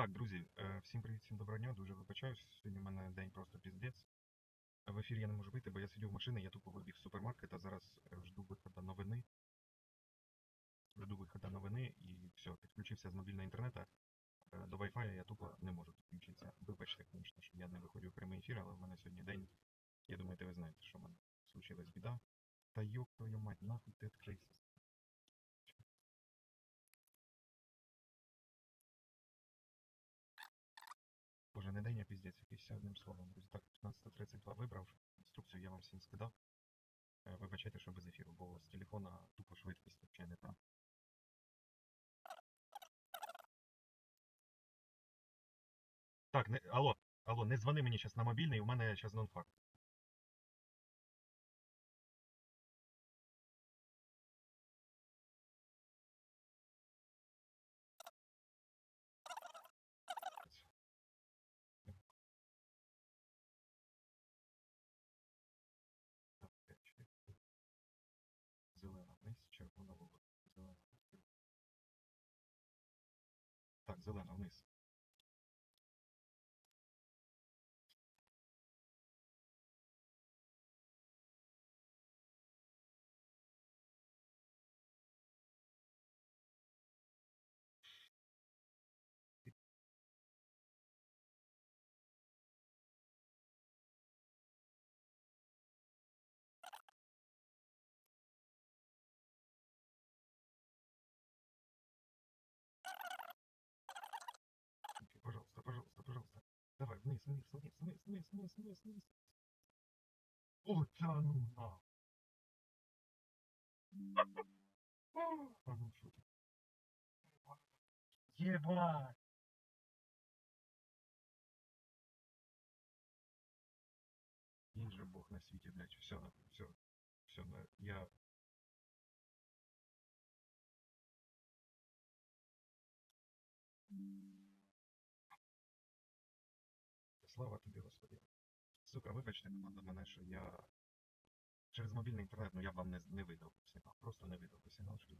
Так, друзі, е, всім привіт, всім доброго дня. Дуже вибачаюсь. Сьогодні в мене день просто піздець. В ефір я не можу вийти, бо я сидів в машині, я тупо вибіг з супермаркета, зараз е, жду виходу новини. Жду виходу новини і все, підключився з мобільного інтернету. Е, До Wi-Fi я тупо не можу підключитися. Вибачте, звісно, що я не виходжу в прямий ефір, але в мене сьогодні день. Я думаю, ви знаєте, що в мене случилась біда. Та йоп твою мать, нахуй ти відкрився. Боже, не день, а піздець, якийсь одним словом. Друзі, так, 15.32 вибрав. Інструкцію я вам всім скидав. Е, Вибачайте, що без ефіру, бо з телефона тупо швидкість взагалі не та. Так, не, алло, алло, не дзвони мені зараз на мобільний, у мене зараз нонфакт. Zelan. Ты? Ебать! Есть же Бог на свете, блядь, все, все, все, я... Слава тобі, Господи. Сука, вибачте ну, на мене, що я через мобільний інтернет, ну я вам не не видав сигнал. Просто не видав сигнал, що